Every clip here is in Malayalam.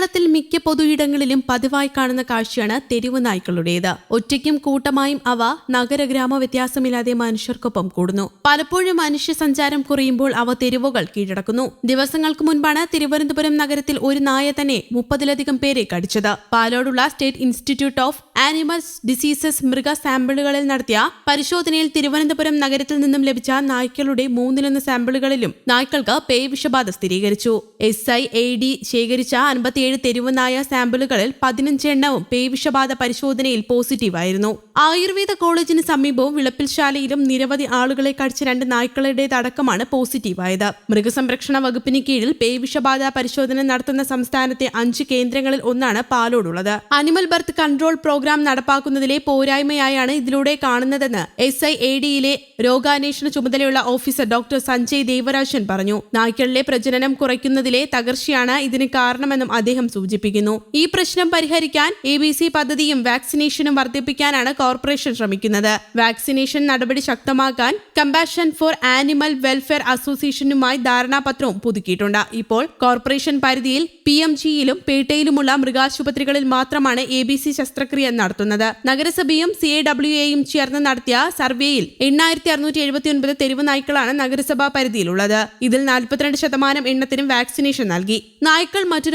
കേരളത്തിൽ മിക്ക പൊതുയിടങ്ങളിലും പതിവായി കാണുന്ന കാഴ്ചയാണ് തെരുവ് നായ്ക്കളുടേത്. ഒറ്റയ്ക്കും കൂട്ടമായും അവ നഗര ഗ്രാമ വ്യത്യാസമില്ലാതെ മനുഷ്യർക്കൊപ്പം കൂടുന്നു. പലപ്പോഴും മനുഷ്യ സഞ്ചാരം കുറയുമ്പോൾ അവ തെരുവുകൾ കീഴടക്കുന്നു. ദിവസങ്ങൾക്ക് മുൻപാണ് തിരുവനന്തപുരം നഗരത്തിൽ ഒരു നായ തന്നെ മുപ്പതിലധികം പേരെ കടിച്ചത്. പാലോടുള്ള state institute of animals diseases മൃഗ സാമ്പിളുകളിൽ നടത്തിയ പരിശോധനയിൽ തിരുവനന്തപുരം നഗരത്തിൽ നിന്നും ലഭിച്ച നായ്ക്കളുടെ മൂന്നിലൊന്ന് സാമ്പിളുകളിലും നായ്ക്കൾക്ക് പേ വിഷബാധ സ്ഥിരീകരിച്ചു. എസ് ഐ എ ഡി ശേഖരിച്ച അൻപത്തിയേഴ് തെരുവ് നായ സാമ്പിളുകളിൽ പതിനഞ്ച് എണ്ണവും പേവിഷബാധ പരിശോധനയിൽ പോസിറ്റീവായിരുന്നു. ആയുർവേദ കോളേജിന് സമീപവും വിളപ്പിൽശാലയിലും നിരവധി ആളുകളെ കടിച്ച രണ്ട് നായ്ക്കളുടേതടക്കമാണ് പോസിറ്റീവായത്. മൃഗസംരക്ഷണ വകുപ്പിന് കീഴിൽ പേവിഷബാധ പരിശോധന നടത്തുന്ന സംസ്ഥാനത്തെ അഞ്ച് കേന്ദ്രങ്ങളിൽ ഒന്നാണ് പാലോടുള്ളത്. അനിമൽ ബർത്ത് കൺട്രോൾ പ്രോഗ്രാം നടപ്പാക്കുന്നതിലെ പോരായ്മയായാണ് ഇതിലൂടെ കാണുന്നതെന്ന് എസ് ഐ എ ഡിയിലെ രോഗാന്വേഷണ ചുമതലയുള്ള ഓഫീസർ ഡോക്ടർ സഞ്ജയ് ദേവരാജൻ പറഞ്ഞു. നായ്ക്കളിലെ പ്രജനനം കുറയ്ക്കുന്നതിലെ തകർച്ചയാണ് ഇതിന് കാരണമെന്നും അദ്ദേഹം സൂചിപ്പിക്കുന്നു. ഈ പ്രശ്നം പരിഹരിക്കാൻ എ ബി സി പദ്ധതിയും വാക്സിനേഷനും വർദ്ധിപ്പിക്കാനാണ് കോർപ്പറേഷൻ ശ്രമിക്കുന്നത്. വാക്സിനേഷൻ നടപടി ശക്തമാക്കാൻ കമ്പാഷൻ ഫോർ ആനിമൽ വെൽഫെയർ അസോസിയേഷനുമായി ധാരണാപത്രവും പുതുക്കിയിട്ടുണ്ട്. ഇപ്പോൾ കോർപ്പറേഷൻ പരിധിയിൽ പി എം ജിയിലും പേട്ടയിലുമുള്ള മൃഗാശുപത്രികളിൽ മാത്രമാണ് എ ബി സി ശസ്ത്രക്രിയ നടത്തുന്നത്. നഗരസഭയും സി എ ഡബ്ല്യു എയും ചേർന്ന് നടത്തിയ സർവേയിൽ എണ്ണായിരത്തി അറുന്നൂറ്റി എഴുപത്തി ഒൻപത് തെരുവ് നായ്ക്കളാണ് നഗരസഭാ പരിധിയിലുള്ളത്. ഇതിൽ നാൽപ്പത്തിരണ്ട് ശതമാനം എണ്ണത്തിനും വാക്സിനേഷൻ നൽകി. നായ്ക്കൾ മറ്റു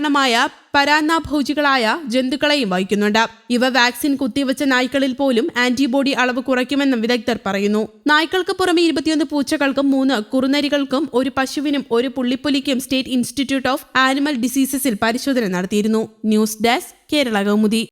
രോഗകാരണമായ പരാന്നാഭോജികളായ ജന്തുക്കളെയും വഹിക്കുന്നുണ്ട്. ഇവ വാക്സിൻ കുത്തിവെച്ച നായ്ക്കളിൽ പോലും ആന്റിബോഡി അളവ് കുറയ്ക്കുമെന്നും വിദഗ്ധർ പറയുന്നു. നായ്ക്കൾക്ക് പുറമെ ഇരുപത്തിയൊന്ന് പൂച്ചകൾക്കും മൂന്ന് കുറുനരികൾക്കും ഒരു പശുവിനും ഒരു പുള്ളിപ്പുലിക്കും സ്റ്റേറ്റ് ഇൻസ്റ്റിറ്റ്യൂട്ട് ഓഫ് ആനിമൽ ഡിസീസസിൽ പരിശോധന നടത്തിയിരുന്നു. News desk Kerala Kaumudi.